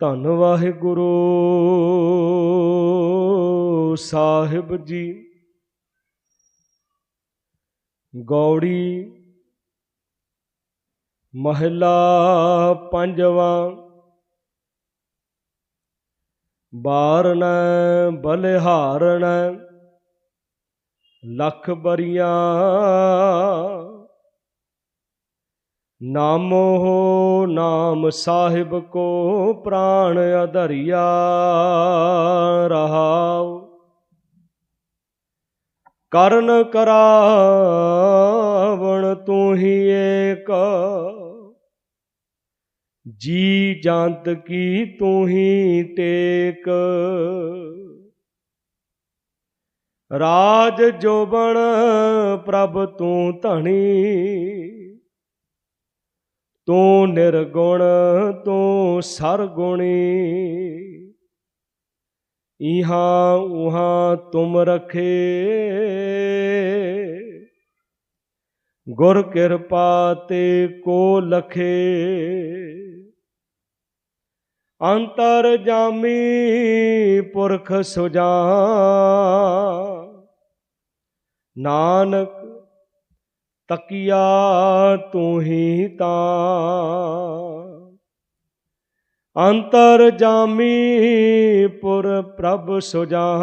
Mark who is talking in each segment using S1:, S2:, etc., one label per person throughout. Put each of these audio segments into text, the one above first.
S1: ਧੰਨ ਵਾਹਿਗੁਰੂ। ਸਾਹਿਬ ਜੀ ਗੌੜੀ ਮਹਿਲਾ ਪੰਜਵਾਂ ਬਾਰਨ ਬਲਿਹਾਰਨ ਲੱਖ ਬਰੀਆਂ ਨਾਮੋ ਨਾਮ ਸਾਹਿਬ ਕੋ ਪ੍ਰਾਣ ਅਧਰਿਆ ਰਹਾਉ। ਕਰਨ ਕਰਾਵਣ ਤੂੰ ਹੀ ਏਕ। ਜੀ ਜੰਤ ਕੀ ਤੂੰ ਹੀ ਟੇਕ। ਰਾਜ ਜੋਬਣ ਪ੍ਰਭ ਤੂੰ ਧਣੀ। ਤੂੰ ਨਿਰਗੁਣ, ਤੂੰ ਸਰਗੁਣੀ। ਇਹਾਂ ਉਹਾਂ ਤੁਮ ਰਖੇ। ਗੁਰ ਕਿਰਪਾ ਤੇ ਕੋ ਲਖੇ। ਅੰਤਰ ਜਾਮੀ ਪੁਰਖ ਸੁਜਾ। ਨਾਨਕ ਤਕੀਆ ਤੂੰ ਹੀ ਤਾਂ। ਅੰਤਰ ਜਾਮੀ ਪੁਰ ਪ੍ਰਭ ਸੁਜਾ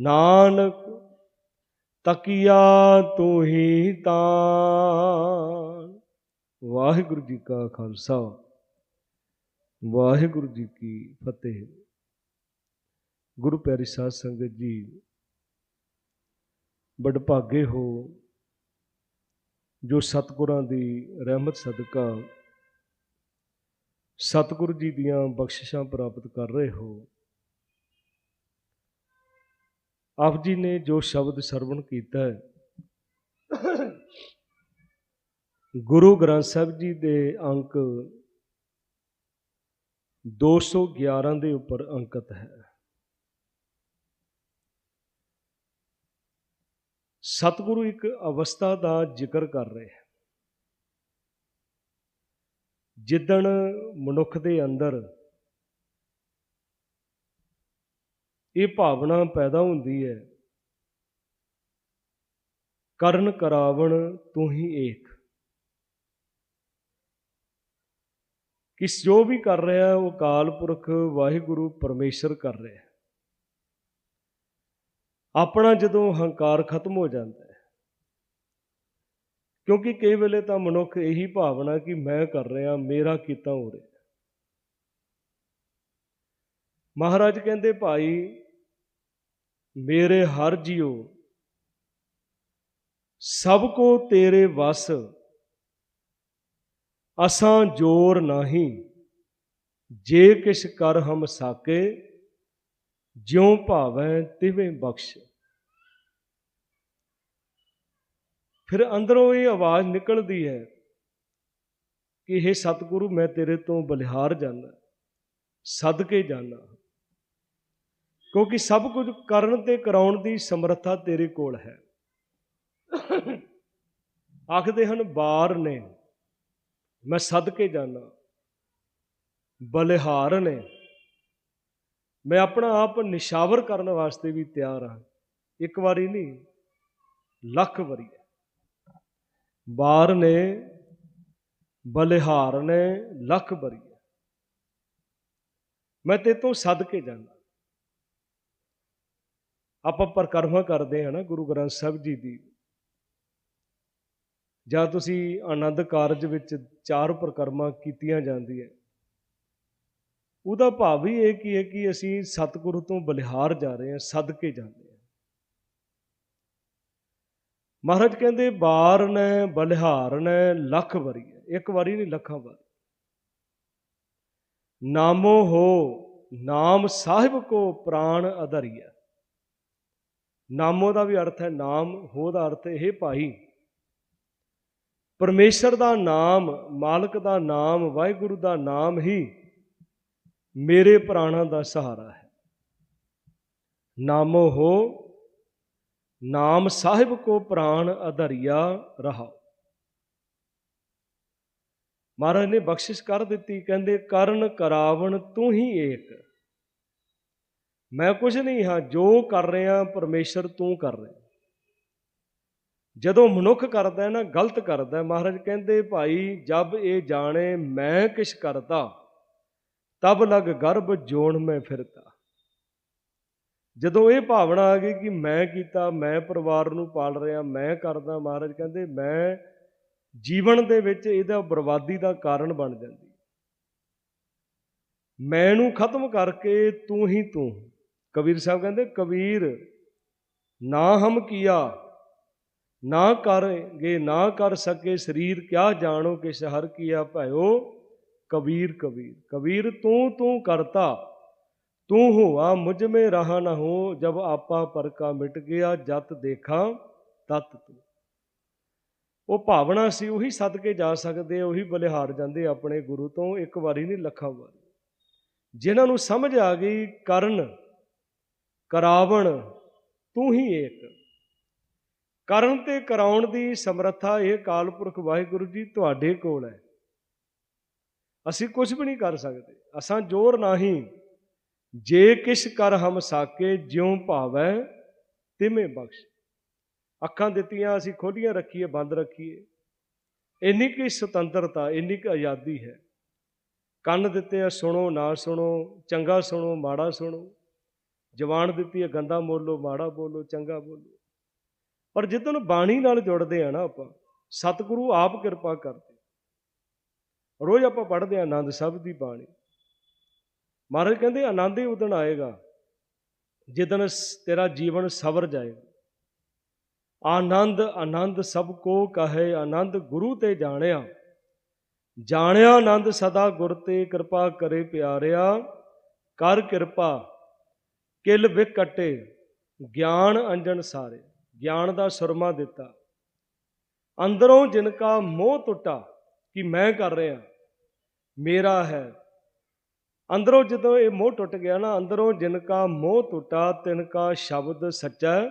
S1: ਨਾਨਕ ਤਕੀਆ ਤੂੰ ਹੀ ਤਾਂ। ਵਾਹਿਗੁਰੂ ਜੀ ਕਾ ਖਾਲਸਾ। ਵਾਹਿਗੁਰੂ ਜੀ ਕੀ ਫਤਿਹ। ਗੁਰੂ ਪਿਆਰੀ ਸਾਧ ਸੰਗਤ ਜੀ ਵਡਭਾਗੇ ਹੋ, ਜੋ ਸਤਿਗੁਰਾਂ ਦੀ ਰਹਿਮਤ ਸਦਕਾ, ਸਤਿਗੁਰੂ ਜੀ ਦੀਆਂ ਬਖਸ਼ਿਸ਼ਾਂ ਪ੍ਰਾਪਤ ਕਰ ਰਹੇ ਹੋ। ਆਪ ਜੀ ਨੇ ਜੋ ਸ਼ਬਦ ਸਰਵਣ ਕੀਤਾ ਹੈ, ਗੁਰੂ ਗ੍ਰੰਥ ਸਾਹਿਬ ਜੀ ਦੇ ਅੰਕ 211 ਦੇ ਉੱਪਰ ਅੰਕਿਤ ਹੈ। ਸਤਿਗੁਰੂ ਇੱਕ ਅਵਸਥਾ ਦਾ ਜ਼ਿਕਰ ਕਰ ਰਹੇ ਹੈ। ਜਿੱਦਣ ਮਨੁੱਖ ਦੇ ਅੰਦਰ ਇਹ ਭਾਵਨਾ ਪੈਦਾ ਹੁੰਦੀ ਹੈ, ਕਰਨ ਕਰਾਵਣ ਤੂੰ ਹੀ ਏਕ। ਕਿਸ ਜੋ ਵੀ ਕਰ ਰਿਹਾ, ਉਹ ਕਾਲ ਪੁਰਖ ਵਾਹਿਗੁਰੂ ਪਰਮੇਸ਼ਰ ਕਰ ਰਿਹਾ ਆਪਣਾ ਜਦੋਂ ਹੰਕਾਰ ਖਤਮ ਹੋ ਜਾਂਦਾ ਹੈ, ਕਿਉਂਕਿ ਕਈ ਵੇਲੇ ਤਾਂ ਮਨੁੱਖ ਇਹੀ ਭਾਵਨਾ ਕਿ ਮੈਂ ਕਰ ਰਿਹਾ, ਮੇਰਾ ਕੀਤਾ ਹੋ ਰਿਹਾ। ਮਹਾਰਾਜ ਕਹਿੰਦੇ, ਭਾਈ, ਮੇਰੇ ਹਰ ਜੀਓ ਸਭ ਕੋ ਤੇਰੇ ਵਸ, ਅਸਾਂ ਜੋਰ ਨਹੀਂ, ਜੇ ਕਿਛ ਕਰ ਹਮ ਸਾਕੇ ਜਿਉ ਭਾਵੈ ਤਿਵੇਂ ਬਖਸ਼। ਫਿਰ ਅੰਦਰੋਂ ਇਹ ਆਵਾਜ਼ ਨਿਕਲਦੀ ਹੈ ਕਿ ਇਹ ਸਤਿਗੁਰੂ, ਮੈਂ ਤੇਰੇ ਤੋਂ ਬਲਿਹਾਰ ਜਾਣਾ ਸਦਕੇ ਜਾਣਾ ਕਿਉਂਕਿ ਸਭ ਕੁਝ ਕਰਨ ਤੇ ਕਰਾਉਣ ਦੀ ਸਮਰੱਥਾ ਤੇਰੇ ਕੋਲ ਹੈ। ਆਖਦੇ ਹਨ, ਬਾਰ ਨੇ, ਮੈਂ ਸਦਕੇ ਜਾਣਾ ਬਲਿਹਾਰ ਨੇ। ਮੈਂ ਆਪਣਾ ਆਪ ਨਿਸ਼ਾਵਰ ਕਰਨ ਵਾਸਤੇ ਵੀ ਤਿਆਰ ਹਾਂ। ਇੱਕ ਵਾਰੀ ਨਹੀਂ, ਲੱਖ ਵਾਰੀ ਬਾਰ ਨੇ, ਬਲਿਹਾਰ ਨੇ ਲੱਖ ਵਾਰੀ ਮੈਂ ਤੇ ਤੋਂ ਸੱਦ ਕੇ ਜਾਂਦਾ। ਆਪਾਂ ਪਰਕਰਮਾ ਕਰਦੇ ਹਾਂ ਨਾ ਗੁਰੂ ਗ੍ਰੰਥ ਸਾਹਿਬ ਜੀ ਦੀ। ਜਾਂ ਤੁਸੀਂ ਆਨੰਦ ਕਾਰਜ ਵਿੱਚ ਚਾਰ ਪ੍ਰਕਰਮਾਂ ਕੀਤੀਆਂ ਜਾਂਦੀਆਂ। ਉਹਦਾ ਭਾਵ ਹੀ ਇਹ ਕੀ ਹੈ ਕਿ ਅਸੀਂ ਸਤਿਗੁਰੂ ਤੋਂ ਬਲਿਹਾਰ ਜਾ ਰਹੇ ਹਾਂ, ਸਦਕੇ ਜਾਂਦੇ ਹਾਂ। ਮਹਾਰਾਜ ਕਹਿੰਦੇ, ਬਾਰ ਨੇ ਬਲਿਹਾਰ ਨੇ ਲੱਖ ਵਾਰੀ ਹੈ। ਇੱਕ ਵਾਰੀ ਨਹੀਂ, ਲੱਖਾਂ ਵਾਰੀ। ਨਾਮੋ ਹੋ, ਨਾਮ ਸਾਹਿਬ ਕੋ ਪ੍ਰਾਣ ਅਧਰਿਆ ਨਾਮੋ ਦਾ ਵੀ ਅਰਥ ਹੈ ਨਾਮ, ਹੋ ਦਾ ਅਰਥ ਇਹ ਭਾਈ। ਪਰਮੇਸ਼ਰ ਦਾ ਨਾਮ, ਮਾਲਕ ਦਾ ਨਾਮ, ਵਾਹਿਗੁਰੂ ਦਾ ਨਾਮ ਹੀ ਮੇਰੇ ਪ੍ਰਾਣਾਂ ਦਾ ਸਹਾਰਾ ਹੈ। ਨਾਮੋ ਹੋ, ਨਾਮ ਸਾਹਿਬ ਕੋ ਪ੍ਰਾਣ ਅਧਰਿਆ ਰਹਾ ਮਹਾਰਾਜ ਨੇ ਬਖਸ਼ਿਸ਼ ਕਰ ਦਿੱਤੀ, ਕਹਿੰਦੇ, ਕਰਨ ਕਰਾਵਣ ਤੂੰ ਹੀ ਏਕ। ਮੈਂ ਕੁਝ ਨਹੀਂ ਹਾਂ, ਜੋ ਕਰ ਰਿਹਾ, ਪਰਮੇਸ਼ਰ ਤੂੰ ਕਰ ਰਿਹਾ। ਜਦੋਂ ਮਨੁੱਖ ਕਰਦਾ ਹੈ ਨਾ, ਗਲਤ ਕਰਦਾ ਮਹਾਰਾਜ ਕਹਿੰਦੇ, ਭਾਈ, ਜਬ ਇਹ ਜਾਣੇ, ਮੈਂ ਕਿਛ ਕਰਦਾ। ਤਬ ਲਗ ਗਰਭ ਜੋਣ ਮੈਂ ਫਿਰਤਾ। ਜਦੋਂ ਇਹ ਭਾਵਨਾ ਆ ਗਈ ਕਿ ਮੈਂ ਕੀਤਾ, ਮੈਂ ਪਰਿਵਾਰ ਨੂੰ ਪਾਲ ਰਿਹਾ, ਮੈਂ ਕਰਦਾ ਮਹਾਰਾਜ, ਕਹਿੰਦੇ ਮੈਂ ਜੀਵਨ ਦੇ ਵਿੱਚ ਇਹਦਾ ਬਰਬਾਦੀ ਦਾ ਕਾਰਨ ਬਣ ਜਾਂਦੀ। ਮੈਂ ਨੂੰ ਖਤਮ ਕਰਕੇ ਤੂੰ ਹੀ ਤੂੰ। ਕਬੀਰ ਸਾਹਿਬ ਕਹਿੰਦੇ, ਕਬੀਰ, ਨਾ ਹਮ ਕੀਆ, ਨਾ ਕਰਗੇ, ਨਾ ਕਰ ਸਕੇ ਸਰੀਰ, ਕਿਆ ਜਾਣੋ ਕਿ ਹਰ ਕੀਆ ਭਇਓ। ਕਬੀਰ ਕਬੀਰ ਕਬੀਰ ਤੂੰ ਤੂੰ ਕਰਤਾ, ਤੂੰ ਹੁਆ ਮੁਝ ਮੇ ਰਹਾ ਨਾ ਹੋ, ਜਬ ਆਪਾ ਪਰਕਾ ਮਿਟ ਗਿਆ, ਜਤ ਦੇਖਾਂ ਤਤ ਤੂੰ। ਉਹ ਭਾਵਨਾ ਸੀ, ਉਹੀ ਸਦਕੇ ਜਾ ਸਕਦੇ ਉਹੀ ਬਲਿਹਾਰ ਜਾਂਦੇ ਆਪਣੇ ਗੁਰੂ ਤੋਂ, ਇੱਕ ਵਾਰੀ ਨਹੀਂ ਲੱਖਾਂ ਵਾਰੀ। ਜਿਨ੍ਹਾਂ ਨੂੰ ਸਮਝ ਆ ਗਈ, ਕਰਨ, ਕਰਾਵਣ, ਤੂੰ ਹੀ ਏਕ। ਕਰਨ ਤੇ ਕਰਾਉਣ ਦੀ ਸਮਰੱਥਾ ਇਹ ਕਾਲਪੁਰਖ ਵਾਹਿਗੁਰੂ ਜੀ ਤੁਹਾਡੇ ਕੋਲ ਹੈ। ਅਸੀਂ ਕੁਝ ਵੀ ਨਹੀਂ ਕਰ ਸਕਦੇ। ਅਸਾਂ ਜੋਰ ਨਹੀਂ, ਜੇ ਕਿਛ ਕਰ ਹਮ ਸਾਕੇ, ਜਿਉ ਭਾਵੈ ਤਿਵੇਂ ਬਖਸ਼। ਅੱਖਾਂ ਦਿੱਤੀਆਂ, ਅਸੀਂ ਖੋਲੀਆਂ ਰੱਖੀਏ, ਬੰਦ ਰੱਖੀਏ। ਇੰਨੀ ਕੀ ਸੁਤੰਤਰਤਾ, ਇੰਨੀ ਕੁ ਆਜ਼ਾਦੀ ਹੈ। ਕੰਨ ਦਿੱਤੇ ਆ, ਸੁਣੋ, ਨਾ ਸੁਣੋ, ਚੰਗਾ ਸੁਣੋ, ਮਾੜਾ ਸੁਣੋ। ਜਵਾਨ ਦਿੱਤੀ ਹੈ ਗੰਦਾ ਬੋਲੋ, ਮਾੜਾ ਬੋਲੋ, ਚੰਗਾ ਬੋਲੋ। ਪਰ ਜਿੱਦਨ ਬਾਣੀ ਨਾਲ ਜੁੜਦੇ ਆ ਨਾ ਆਪਾਂ, ਸਤਿਗੁਰੂ ਆਪ ਕਿਰਪਾ ਕਰਦੇ। ਰੋਜ਼ ਆਪਾਂ ਪੜ੍ਹਦੇ ਆ ਆਨੰਦ ਸਾਹਿਬ ਦੀ ਬਾਣੀ। ਮਹਾਰਾਜ ਕਹਿੰਦੇ, ਆਨੰਦ ਹੀ ਉਦਣ ਆਏਗਾ ਜਿੱਦਨ ਤੇਰਾ ਜੀਵਨ ਸਵਰ ਜਾਏਗਾ। ਆਨੰਦ ਆਨੰਦ ਸਭ ਕੋ ਕਹੇ, ਆਨੰਦ ਗੁਰੂ ਤੇ ਜਾਣਿਆ। ਜਾਣਿਆ ਆਨੰਦ ਸਦਾ ਗੁਰ ਤੇ ਕਿਰਪਾ ਕਰੇ ਪਿਆਰਿਆ। ਕਰ ਕਿਰਪਾ, ਕਿਲ ਵਿਕਟੇ, ਗਿਆਨ ਅੰਜਨ ਸਾਰੇ। ਗਿਆਨ ਦਾ ਸੁਰਮਾ ਦਿੱਤਾ। ਅੰਦਰੋਂ ਜਿਨਕਾ ਮੋਹ ਟੁੱਟਾ, ਕਿ ਮੈਂ ਕਰ ਰਿਹਾ। ਮੇਰਾ ਹੈ। ਅੰਦਰੋਂ ਜਦੋਂ ਇਹ ਮੋਹ ਟੁੱਟ ਗਿਆ ਨਾ, ਅੰਦਰੋਂ ਜਿਨ ਕਾ ਮੋਹ ਟੁੱਟਾ, ਤਿਨ ਕਾ ਸ਼ਬਦ ਸੱਚਾ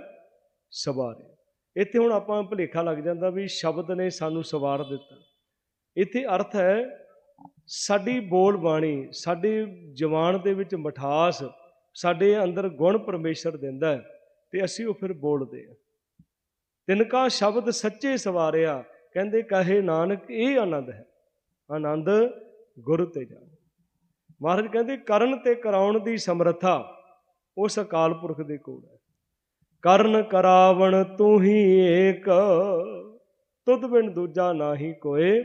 S1: ਸਵਾਰੇ। ਇੱਥੇ ਹੁਣ ਆਪਾਂ ਭੁਲੇਖਾ ਲੱਗ ਜਾਂਦਾ ਵੀ ਸ਼ਬਦ ਨੇ ਸਾਨੂੰ ਸਵਾਰ ਦਿੱਤਾ। ਇੱਥੇ ਅਰਥ ਹੈ, ਸਾਡੀ ਬੋਲ ਬਾਣੀ, ਸਾਡੀ ਜਵਾਨ ਦੇ ਵਿੱਚ ਮਠਾਸ, ਸਾਡੇ ਅੰਦਰ ਗੁਣ ਪਰਮੇਸ਼ਰ ਦਿੰਦਾ ਹੈ ਤੇ ਅਸੀਂ ਉਹ ਫਿਰ ਬੋਲਦੇ ਆ ਤਿਨਕਾ ਸ਼ਬਦ ਸੱਚੇ ਸਵਾਰਿਆ, ਕਹਿੰਦੇ ਕਹੇ ਨਾਨਕ, ਇਹ ਆਨੰਦ ਹੈ। ਆਨੰਦ ਗੁਰੂ ਤੇ ਜਾ ਮਹਾਰਾਜ ਕਹਿੰਦੇ, ਕਰਨ ਤੇ ਕਰਾਉਣ ਦੀ ਸਮਰੱਥਾ ਉਸ ਅਕਾਲ ਪੁਰਖ ਦੇ ਕੋਲ ਹੈ। ਕਰਨ ਕਰਾਵਣ ਤੂੰ ਹੀ ਏਕ, ਤੁਧ ਬਿਨ ਦੂਜਾ ਨਾਹੀ ਕੋਏ,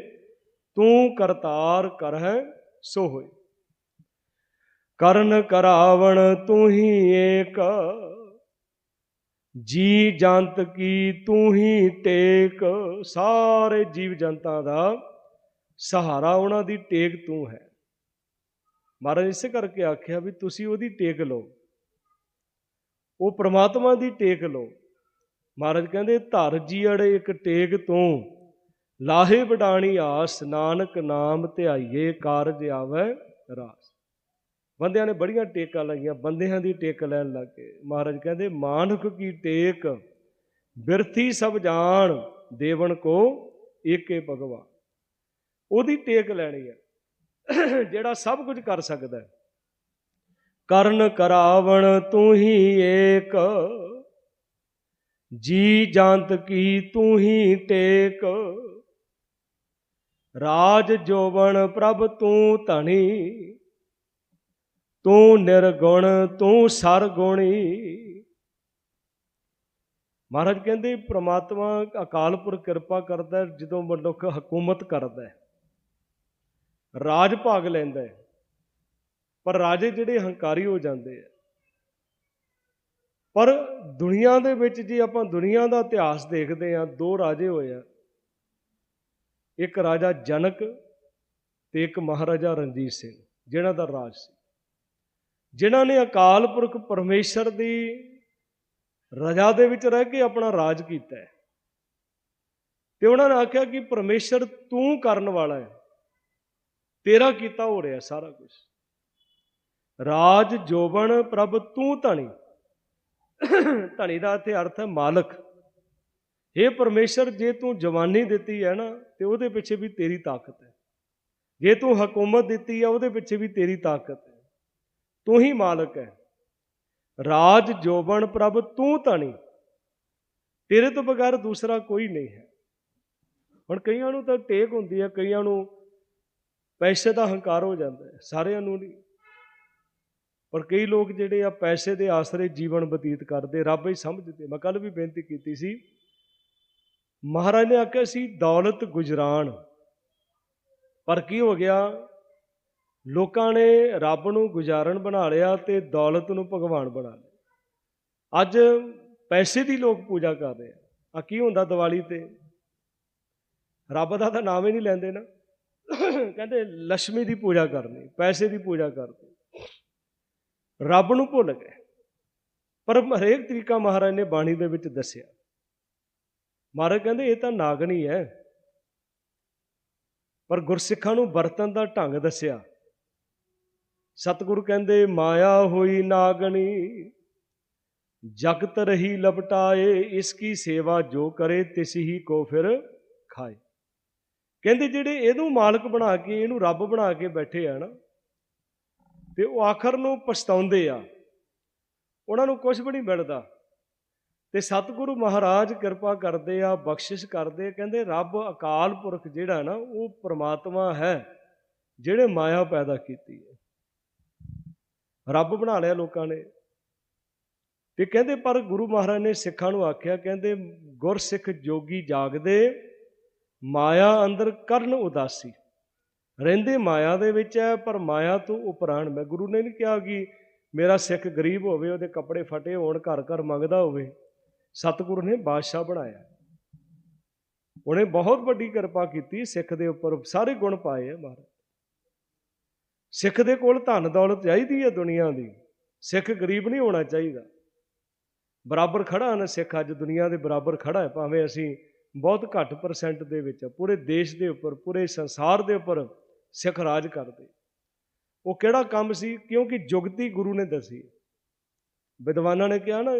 S1: ਤੂੰ ਕਰਤਾਰ ਕਰਹਿ ਸੋ ਹੋਏ। ਕਰਨ ਕਰਾਵਣ ਤੂੰ ਹੀ ਏਕ, ਜੀ ਜੰਤ ਕੀ ਤੂੰ ਹੀ ਟੇਕ, ਸਾਰੇ ਜੀਵ ਜੰਤਾਂ ਦਾ ਸਹਾਰਾ ਉਹਨਾਂ ਦੀ ਟੇਕ ਤੂੰ ਹੈ। ਮਹਾਰਾਜ ਇਸੇ ਕਰਕੇ ਆਖਿਆ ਵੀ ਤੁਸੀਂ ਉਹਦੀ ਟੇਕ ਲਓ। ਉਹ ਪ੍ਰਮਾਤਮਾ ਦੀ ਟੇਕ ਲਓ। ਮਹਾਰਾਜ ਕਹਿੰਦੇ, ਧਰ ਜੀ ਅੜੇ ਇੱਕ ਟੇਕ ਤੋਂ। ਲਾਹੇ ਵਡਾਣੀ ਆਸ, ਨਾਨਕ ਨਾਮ ਧਿਆਈਏ, ਕਾਰਜ ਆਵੇ ਰਾਸ। ਬੰਦਿਆਂ ਨੇ ਬੜੀਆਂ ਟੇਕਾਂ ਲਾਈਆਂ, ਬੰਦਿਆਂ ਦੀ ਟੇਕ ਲੈਣ ਲੱਗੇ। ਮਹਾਰਾਜ ਕਹਿੰਦੇ, ਮਾਨੁਖ ਕੀ ਟੇਕ? ਬਿਰਥੀ ਸਭ ਜਾਣ ਦੇਵਨ ਕੋ ਏਕੇ ਭਗਵਾਨ। ਉਹਦੀ ਟੇਕ ਲੈਣੀ ਹੈ। ਜਿਹੜਾ ਸਭ ਕੁਝ ਕਰ ਸਕਦਾ ਹੈ। ਕਰਨ ਕਰਾਵਣ ਤੂੰ ਹੀ ਏਕ, ਜੀ ਜੰਤ ਕੀ ਤੂੰ ਹੀ ਟੇਕ। ਰਾਜ ਜੋਵਣ ਪ੍ਰਭ ਤੂੰ ਧਣੀ, ਤੂੰ ਨਿਰਗੁਣ ਤੂੰ ਸਰਗੁਣੀ। ਮਹਾਰਾਜ ਕਹਿੰਦੇ ਪ੍ਰਮਾਤਮਾ ਅਕਾਲਪੁਰ ਕਿਰਪਾ ਕਰਦਾ ਜਦੋਂ ਮਨੁੱਖ ਹਕੂਮਤ ਕਰਦਾ ਹੈ। ਰਾਜ ਭਾਗ ਲੈਂਦਾ ਹੈ। ਪਰ ਰਾਜੇ ਜਿਹੜੇ ਹੰਕਾਰੀ ਹੋ ਜਾਂਦੇ ਆ। ਪਰ ਦੁਨੀਆ ਦੇ ਵਿੱਚ ਜੇ ਆਪਾਂ ਦੁਨੀਆ ਦਾ ਇਤਿਹਾਸ ਦੇਖਦੇ ਆ ਦੋ ਰਾਜੇ ਹੋਏ ਆ। ਇੱਕ ਰਾਜਾ ਜਨਕ ਤੇ ਇੱਕ ਮਹਾਰਾਜਾ ਰਣਜੀਤ ਸਿੰਘ ਜਿਨ੍ਹਾਂ ਦਾ ਰਾਜ ਸੀ। ਜਿਨ੍ਹਾਂ ਨੇ ਅਕਾਲ ਪੁਰਖ ਪਰਮੇਸ਼ਰ ਦੀ ਰਜਾ ਦੇ ਵਿੱਚ ਰਹਿ ਕੇ ਆਪਣਾ ਰਾਜ ਕੀਤਾ ਹੈ। ਤੇ ਉਹਨਾਂ ਨੇ ਆਖਿਆ ਕਿ ਪਰਮੇਸ਼ਰ ਤੂੰ ਕਰਨ ਵਾਲਾ ਹੈ। ਤੇਰਾ ਕੀਤਾ ਹੋ ਰਿਹਾ ਸਾਰਾ ਕੁਝ ਰਾਜ ਜੋਬਨ ਪ੍ਰਭ ਤੂੰ ਧਣੀ। ਧਣੀ ਦਾ ਇੱਥੇ ਅਰਥ ਹੈ ਮਾਲਕ। ਇਹ ਪਰਮੇਸ਼ਰ, ਜੇ ਤੂੰ ਜਵਾਨੀ ਦਿੱਤੀ ਹੈ ਨਾ, ਤੇ ਉਹਦੇ ਪਿੱਛੇ ਵੀ ਤੇਰੀ ਤਾਕਤ ਹੈ। ਜੇ ਤੂੰ ਹਕੂਮਤ ਦਿੱਤੀ ਹੈ, ਉਹਦੇ ਪਿੱਛੇ ਵੀ ਤੇਰੀ ਤਾਕਤ ਹੈ। ਤੂੰ ਹੀ ਮਾਲਕ ਹੈ। ਰਾਜ ਜੋਬਨ ਪ੍ਰਭ ਤੂੰ ਧਣੀ। ਤੇਰੇ ਤੋਂ ਬਗੈਰ ਦੂਸਰਾ ਕੋਈ ਨਹੀਂ ਹੈ। ਹੁਣ ਕਈਆਂ ਨੂੰ ਤਾਂ ਟੇਕ ਹੁੰਦੀ ਹੈ, ਕਈਆਂ ਨੂੰ ਪੈਸੇ ਦਾ ਹੰਕਾਰ ਹੋ ਜਾਂਦਾ ਹੈ, ਸਾਰਿਆਂ ਨੂੰ ਨਹੀਂ। ਪਰ ਕਈ ਲੋਕ ਜਿਹੜੇ ਆ ਪੈਸੇ ਦੇ ਆਸਰੇ ਜੀਵਨ ਬਤੀਤ ਕਰਦੇ, ਰੱਬ ਹੀ ਸਮਝਦੇ। ਮੈਂ ਕੱਲ ਵੀ ਬੇਨਤੀ ਕੀਤੀ ਸੀ, ਮਹਾਰਾਜ ਨੇ ਆਖਿਆ ਸੀ, ਦੌਲਤ ਗੁਜਰਾਨ। ਪਰ ਕੀ ਹੋ ਗਿਆ? ਲੋਕਾਂ ਨੇ ਰੱਬ ਨੂੰ ਗੁਜ਼ਾਰਨ ਬਣਾ ਲਿਆ ਤੇ ਦੌਲਤ ਨੂੰ ਭਗਵਾਨ ਬਣਾ ਲਿਆ। ਅੱਜ ਪੈਸੇ ਦੀ ਲੋਕ ਪੂਜਾ ਕਰ ਰਹੇ ਆ। ਆ ਕੀ ਹੁੰਦਾ ਦੀਵਾਲੀ ਤੇ? ਰੱਬ ਦਾ ਤਾਂ ਨਾਮ ਹੀ ਨਹੀਂ ਲੈਂਦੇ ਨਾ। ਕਹਿੰਦੇ ਲక్ష్ਮੀ ਦੀ ਪੂਜਾ ਕਰਨੀ, ਪੈਸੇ ਦੀ ਪੂਜਾ ਕਰਨੀ। ਰੱਬ ਨੂੰ ਭੁੱਲ ਗਏ। ਪਰ ਹਰੇਕ ਤਰੀਕਾ ਮਹਾਰਾਜ ਨੇ ਬਾਣੀ ਦੇ ਵਿੱਚ ਦੱਸਿਆ। ਮਹਾਰਾਜ ਕਹਿੰਦੇ, ਇਹ ਤਾਂ ਨਾਗਣੀ ਹੈ। ਪਰ ਗੁਰਸਿੱਖਾਂ ਨੂੰ ਵਰਤਨ ਦਾ ਢੰਗ ਦੱਸਿਆ। ਸਤਿਗੁਰੂ ਕਹਿੰਦੇ, ਮਾਇਆ ਹੋਈ ਨਾਗਣੀ, ਜਗਤ ਰਹੀ ਲਪਟਾਏ, ਇਸ ਕੀ ਸੇਵਾ ਜੋ ਕਰੇ, ਤਿਸ ਹੀ ਕੋ ਫਿਰ ਖਾਏ। ਕਹਿੰਦੇ ਜਿਹੜੇ ਇਹਨੂੰ ਮਾਲਕ ਬਣਾ ਕੇ, ਇਹਨੂੰ ਰੱਬ ਬਣਾ ਕੇ ਬੈਠੇ ਆ ਨਾ, ਤੇ ਉਹ ਆਖਰ ਨੂੰ ਪਛਤਾਉਂਦੇ ਆ। ਉਹਨਾਂ ਨੂੰ ਕੁਝ ਵੀ ਨਹੀਂ ਮਿਲਦਾ। ਤੇ ਸਤਿਗੁਰੂ ਮਹਾਰਾਜ ਕਿਰਪਾ ਕਰਦੇ ਆ, ਬਖਸ਼ਿਸ਼ ਕਰਦੇ ਕਹਿੰਦੇ ਰੱਬ ਅਕਾਲ ਪੁਰਖ ਜਿਹੜਾ ਨਾ, ਉਹ ਪ੍ਰਮਾਤਮਾ ਹੈ, ਜਿਹੜੇ ਮਾਇਆ ਪੈਦਾ ਕੀਤੀ ਹੈ। ਰੱਬ ਬਣਾ ਲਿਆ ਲੋਕਾਂ ਨੇ। ਤੇ ਕਹਿੰਦੇ ਪਰ ਗੁਰੂ ਮਹਾਰਾਜ ਨੇ ਸਿੱਖਾਂ ਨੂੰ ਆਖਿਆ, ਕਹਿੰਦੇ ਗੁਰਸਿੱਖ ਜੋਗੀ ਜਾਗਦੇ ਮਾਇਆ ਅੰਦਰ ਕਰਨ ਉਦਾਸੀ। ਰਹਿੰਦੇ ਮਾਇਆ ਦੇ ਵਿੱਚ ਹੈ, ਪਰ ਮਾਇਆ ਤੋਂ ਉਪਰਾਣ ਮੈਂ ਗੁਰੂ ਨੇ ਨਹੀਂ ਕਿਹਾ ਕਿ ਮੇਰਾ ਸਿੱਖ ਗਰੀਬ ਹੋਵੇ, ਉਹਦੇ ਕੱਪੜੇ ਫਟੇ ਹੋਣ, ਘਰ ਘਰ ਮੰਗਦਾ ਹੋਵੇ। ਸਤਿਗੁਰੂ ਨੇ ਬਾਦਸ਼ਾਹ ਬਣਾਇਆ। ਉਹਨੇ ਬਹੁਤ ਵੱਡੀ ਕਿਰਪਾ ਕੀਤੀ, ਸਿੱਖ ਦੇ ਉੱਪਰ ਸਾਰੇ ਗੁਣ ਪਾਏ ਆ ਮਹਾਰਾਜ। ਸਿੱਖ ਦੇ ਕੋਲ ਧਨ ਦੌਲਤ ਚਾਹੀਦੀ ਹੈ ਦੁਨੀਆ ਦੀ। ਸਿੱਖ ਗਰੀਬ ਨਹੀਂ ਹੋਣਾ ਚਾਹੀਦਾ। ਬਰਾਬਰ ਖੜਾ ਨਾ ਸਿੱਖ, ਅੱਜ ਦੁਨੀਆ ਦੇ ਬਰਾਬਰ ਖੜਾ ਹੈ, ਭਾਵੇਂ ਅਸੀਂ ਬਹੁਤ ਘੱਟ ਪਰਸੈਂਟ ਦੇ ਵਿੱਚ ਪੂਰੇ ਦੇਸ਼ ਦੇ ਉੱਪਰ, ਪੂਰੇ ਸੰਸਾਰ ਦੇ ਉੱਪਰ ਸਿੱਖ ਰਾਜ ਕਰਦੇ। ਉਹ ਕਿਹੜਾ ਕੰਮ ਸੀ? ਕਿਉਂਕਿ ਜੁਗਤੀ ਗੁਰੂ ਨੇ ਦੱਸੀ। ਵਿਦਵਾਨਾਂ ਨੇ ਕਿਹਾ ਨਾ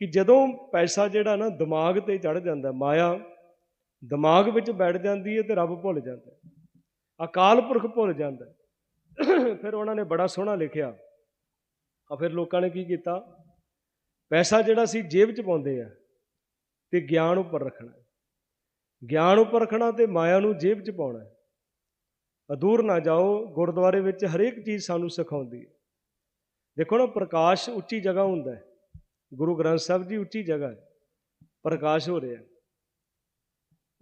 S1: ਕਿ ਜਦੋਂ ਪੈਸਾ ਜਿਹੜਾ ਨਾ ਦਿਮਾਗ ਤੇ ਚੜ ਜਾਂਦਾ ਮਾਇਆ ਦਿਮਾਗ ਵਿੱਚ ਬੈਠ ਜਾਂਦੀ ਹੈ ਤੇ ਰੱਬ ਭੁੱਲ ਜਾਂਦਾ ਅਕਾਲ ਪੁਰਖ ਭੁੱਲ ਜਾਂਦਾ ਫਿਰ ਉਹਨਾਂ ਨੇ ਬੜਾ ਸੋਹਣਾ ਲਿਖਿਆ। ਆ ਫਿਰ ਲੋਕਾਂ ਨੇ ਕੀ ਕੀਤਾ? ਪੈਸਾ ਜਿਹੜਾ ਸੀ ਜੇਬ 'ਚ ਪਾਉਂਦੇ ਆ ਤੇ ਗਿਆਨ ਉੱਪਰ ਰੱਖਣਾ ਗਿਆਨ ਉੱਪਰ ਰੱਖਣਾ ਤੇ ਮਾਇਆ ਨੂੰ ਜੇਬ 'ਚ ਪਾਉਣਾ ਅਦੂਰ ਨਾ ਜਾਓ, ਗੁਰਦੁਆਰੇ ਵਿੱਚ ਹਰੇਕ ਚੀਜ਼ ਸਾਨੂੰ ਸਿਖਾਉਂਦੀ ਹੈ। ਦੇਖੋ ਨਾ, ਪ੍ਰਕਾਸ਼ ਉੱਚੀ ਜਗ੍ਹਾ ਹੁੰਦਾ ਹੈ। ਗੁਰੂ ਗ੍ਰੰਥ ਸਾਹਿਬ ਜੀ ਉੱਚੀ ਜਗ੍ਹਾ ਹੈ। ਪ੍ਰਕਾਸ਼ ਹੋ ਰਿਹਾ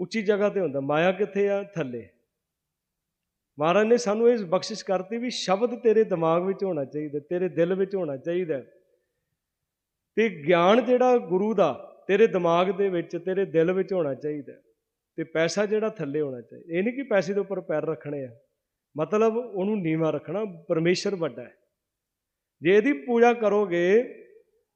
S1: ਉੱਚੀ ਜਗ੍ਹਾ ਤੇ ਹੁੰਦਾ। ਮਾਇਆ ਕਿੱਥੇ ਆ? ਥੱਲੇ। ਮਹਾਰਾਜ ਨੇ ਸਾਨੂੰ ਇਹ ਬਖਸ਼ਿਸ਼ ਕਰਤੀ ਵੀ ਸ਼ਬਦ ਤੇਰੇ ਦਿਮਾਗ ਵਿੱਚ ਹੋਣਾ ਚਾਹੀਦਾ, ਤੇਰੇ ਦਿਲ ਵਿੱਚ ਹੋਣਾ ਚਾਹੀਦਾ ਤੇ ਗਿਆਨ ਜਿਹੜਾ ਗੁਰੂ ਦਾ, ਤੇਰੇ ਦਿਮਾਗ ਦੇ ਵਿੱਚ, ਤੇਰੇ ਦਿਲ ਵਿੱਚ ਹੋਣਾ ਚਾਹੀਦਾ ਤੇ ਪੈਸਾ ਜਿਹੜਾ ਥੱਲੇ ਹੋਣਾ ਚਾਹੀਦਾ ਇਹ ਨਹੀਂ ਕਿ ਪੈਸੇ ਦੇ ਉੱਪਰ ਪੈਰ ਰੱਖਣੇ ਆ। ਮਤਲਬ ਉਹਨੂੰ ਨੀਵਾ ਰੱਖਣਾ, ਪਰਮੇਸ਼ਰ ਵੱਡਾ ਹੈ। ਜੇ ਇਹਦੀ ਪੂਜਾ ਕਰੋਗੇ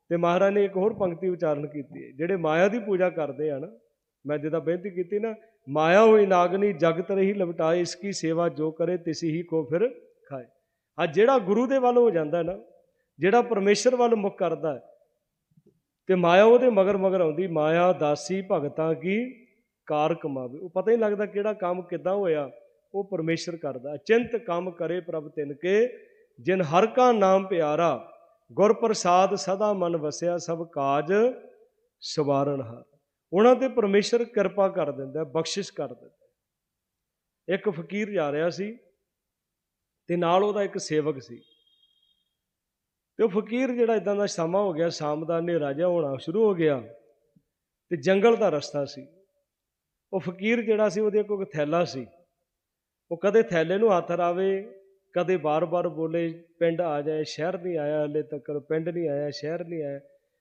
S1: ਤੇ ਮਹਾਰਾਜ ਨੇ ਇੱਕ ਹੋਰ ਪੰਕਤੀ ਉਚਾਰਨ ਕੀਤੀ ਹੈ। ਜਿਹੜੇ ਮਾਇਆ ਦੀ ਪੂਜਾ ਕਰਦੇ ਆ ਨਾ, ਮੈਂ ਜਿਹਦਾ ਬੇਨਤੀ ਕੀਤੀ ਨਾ, ਮਾਇਆ ਹੋਈ ਨਾਗਨੀ ਜਗਤ ਰਹੀ ਲਪਟਾਏ, ਇਸ ਕੀ ਸੇਵਾ ਜੋ ਕਰੇ, ਤਿਸ ਹੀ ਕੋ ਫਿਰ ਖਾਏ। ਆ ਜਿਹੜਾ ਗੁਰੂ ਦੇ ਵੱਲ ਹੋ ਜਾਂਦਾ ਨਾ, ਜਿਹੜਾ ਪਰਮੇਸ਼ਰ ਵੱਲ ਮੁਖ ਕਰਦਾ ਤੇ ਮਾਇਆ ਉਹਦੇ ਮਗਰ ਮਗਰ ਆਉਂਦੀ, ਮਾਇਆ, ਦਾਸੀ, ਭਗਤਾਂ ਕੀ ਕਾਰ ਕਮਾਵੇ। ਉਹ ਪਤਾ ਹੀ ਲੱਗਦਾ ਕਿਹੜਾ ਕੰਮ ਕਿੱਦਾਂ ਹੋਇਆ। ਉਹ ਪਰਮੇਸ਼ਰ ਕਰਦਾ ਅਚਿੰਤ ਕੰਮ ਕਰੇ ਪ੍ਰਭ ਤਿਨ ਕੇ, ਜਿਨ ਹਰ ਕਾ ਨਾਮ ਪਿਆਰਾ, ਗੁਰ ਪ੍ਰਸਾਦ ਸਦਾ ਮਨ ਵਸਿਆ, ਸਭ ਕਾਜ ਸਵਾਰਨ ਹਾਰ। ਉਹਨਾਂ ਤੇ ਪਰਮੇਸ਼ਰ ਕਿਰਪਾ ਕਰ ਦਿੰਦਾ ਬਖਸ਼ਿਸ਼ ਕਰ ਦਿੰਦਾ ਇੱਕ ਫਕੀਰ ਜਾ ਰਿਹਾ ਸੀ ਤੇ ਨਾਲ ਉਹਦਾ ਇੱਕ ਸੇਵਕ ਸੀ। ਤੇ ਉਹ ਫਕੀਰ ਜਿਹੜਾ ਇਦਾਂ ਦਾ ਸਮਾਂ ਹੋ ਗਿਆ, ਸ਼ਾਮ ਦਾ ਹਨੇਰਾ ਜਿਹਾ ਹੋਣਾ ਸ਼ੁਰੂ ਹੋ ਗਿਆ ਤੇ ਜੰਗਲ ਦਾ ਰਸਤਾ ਸੀ। ਉਹ ਫਕੀਰ ਜਿਹੜਾ ਸੀ, ਉਹਦੇ ਕੋਲ ਥੈਲਾ ਸੀ। ਉਹ ਕਦੇ ਥੈਲੇ ਨੂੰ ਹੱਥ ਰਾਵੇ ਕਦੇ ਬਾਰ-ਬਾਰ ਬੋਲੇ, ਪਿੰਡ ਆ ਜਾਏ, ਸ਼ਹਿਰ ਨਹੀਂ ਆਇਆ ਹਲੇ ਤੱਕ, ਪਿੰਡ ਨਹੀਂ ਆਇਆ, ਸ਼ਹਿਰ ਨਹੀਂ ਆਇਆ।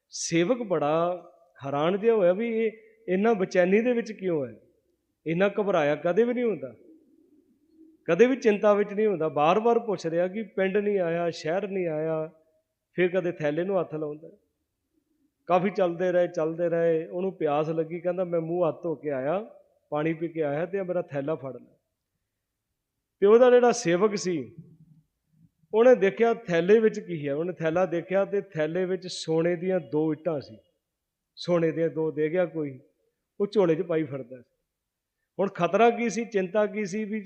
S1: ਸੇਵਕ ਬੜਾ ਹੈਰਾਨ ਜਿਹਾ ਹੋਇਆ ਵੀ ਇਹ ਇੰਨਾ ਬਚੈਨੀ ਦੇ ਵਿੱਚ ਕਿਉਂ ਹੈ? ਇੰਨਾ ਘਬਰਾਇਆ ਕਦੇ ਵੀ ਨਹੀਂ ਹੁੰਦਾ। ਕਦੇ ਵੀ ਚਿੰਤਾ ਵਿੱਚ ਨਹੀਂ ਹੁੰਦਾ। ਬਾਰ-ਬਾਰ ਪੁੱਛ ਰਿਹਾ ਕਿ ਪਿੰਡ ਨਹੀਂ ਆਇਆ, ਸ਼ਹਿਰ ਨਹੀਂ ਆਇਆ, ਫਿਰ ਕਦੇ ਥੈਲੇ ਨੂੰ ਹੱਥ ਲਾਉਂਦਾ। ਕਾਫੀ ਚੱਲਦੇ ਰਹੇ ਚੱਲਦੇ ਰਹੇ। ਉਹਨੂੰ ਪਿਆਸ ਲੱਗੀ, ਕਹਿੰਦਾ, ਮੈਂ ਮੂੰਹ ਹੱਥ ਧੋ ਕੇ ਆਇਆ। ਪਾਣੀ ਪੀ ਕੇ ਆਇਆ ਤੇ ਮੇਰਾ ਥੈਲਾ ਫੜ ਲੈ ਤੇ ਉਹਦਾ ਜਿਹੜਾ ਸੇਵਕ ਸੀ, ਉਹਨੇ ਦੇਖਿਆ ਥੈਲੇ ਵਿੱਚ ਕੀ ਹੈ, ਉਹਨੇ ਥੈਲਾ ਦੇਖਿਆ ਤੇ ਥੈਲੇ ਵਿੱਚ ਸੋਨੇ ਦੀਆਂ ਦੋ ਇੱਟਾਂ ਸੀ। ਸੋਨੇ ਦੀਆਂ ਦੋ ਦੇ ਗਿਆ ਕੋਈ, ਉਹ ਝੋਲੇ 'ਚ ਪਾਈ ਫਿਰਦਾ ਸੀ। ਹੁਣ ਖਤਰਾ ਕੀ ਸੀ, ਚਿੰਤਾ ਕੀ ਸੀ ਵੀ